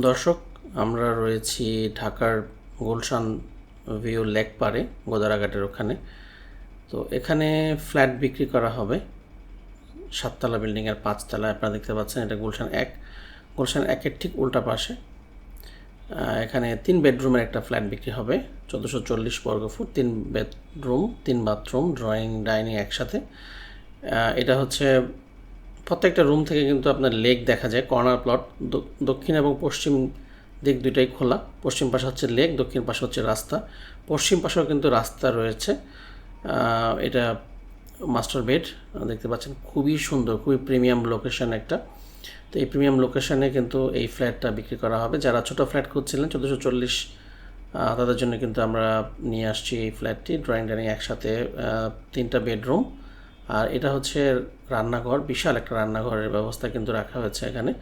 দর্শক, আমরা রয়েছি ঢাকার গুলশান ভিউ লেক পারে গোদারাঘাটের ওখানে। তো এখানে ফ্ল্যাট বিক্রি করা হবে। সাততলা বিল্ডিংয়ের পাঁচতলা, আপনারা দেখতে পাচ্ছেন এটা গুলশান এক। গুলশান একের ঠিক উল্টা পাশে। এখানে তিন বেডরুমের একটা ফ্ল্যাট বিক্রি হবে। চোদ্দোশো চল্লিশ বর্গ ফুট, তিন বেডরুম, তিন বাথরুম, ড্রয়িং, ডাইনিং একসাথে। এটা হচ্ছে প্রত্যেকটা রুম থেকে কিন্তু আপনার লেক দেখা যায় কর্নার প্লট দক্ষিণ এবং পশ্চিম দিক দুইটাই খোলা। পশ্চিম পাশে হচ্ছে লেক দক্ষিণ পাশে হচ্ছে রাস্তা। পশ্চিম পাশেও কিন্তু রাস্তা রয়েছে। এটা মাস্টার বেড দেখতে পাচ্ছেন। খুবই সুন্দর, খুবই প্রিমিয়াম লোকেশন একটা। তো এই প্রিমিয়াম লোকেশনে কিন্তু এই ফ্ল্যাটটা বিক্রি করা হবে। যারা ছোট ফ্ল্যাট খুঁজছিলেন, চোদ্দোশো চল্লিশ তাদের জন্য কিন্তু আমরা নিয়ে আসছি এই ফ্ল্যাটটি ড্রয়িং ডাইনিং একসাথে তিনটা বেডরুম আর এটা হচ্ছে রান্নাঘর, বিশাল একটা রান্নাঘরের ব্যবস্থা কিন্তু রাখা হয়েছে এখানে।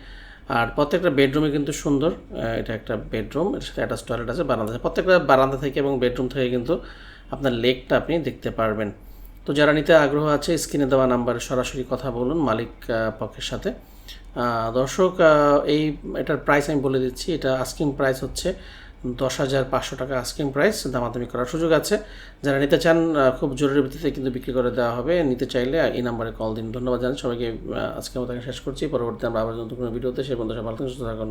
আর প্রত্যেকটা বেডরুমে কিন্তু সুন্দর এটা একটা বেডরুম এর সাথে অ্যাটাচ টয়লেট আছে, বারান্দা আছে। প্রত্যেকটা বারান্দা থেকে এবং বেডরুম থেকে কিন্তু আপনার লেকটা আপনি দেখতে পারবেন। তো যারা নিতে আগ্রহ আছে স্ক্রিনে দেওয়া নাম্বারে সরাসরি কথা বলুন মালিক পক্ষের সাথে। দর্শক এই, এটার প্রাইস আমি বলে দিচ্ছি, এটা আস্কিং প্রাইস হচ্ছে দশ হাজার পাঁচশো টাকা আস্কিং প্রাইস দামাদামি করার সুযোগ আছে। যারা নিতে চান খুব জরুরি ভিত্তিতে কিন্তু বিক্রি করে দেওয়া হবে। নিতে চাইলে এই নাম্বারে কল দিন। ধন্যবাদ জানান সবাইকে আজকে আমাদের শেষ করছি। পরবর্তী আমরা আবার নতুন কোনো ভিডিওতে সেই বন্ধু সব ভালো থাকুন।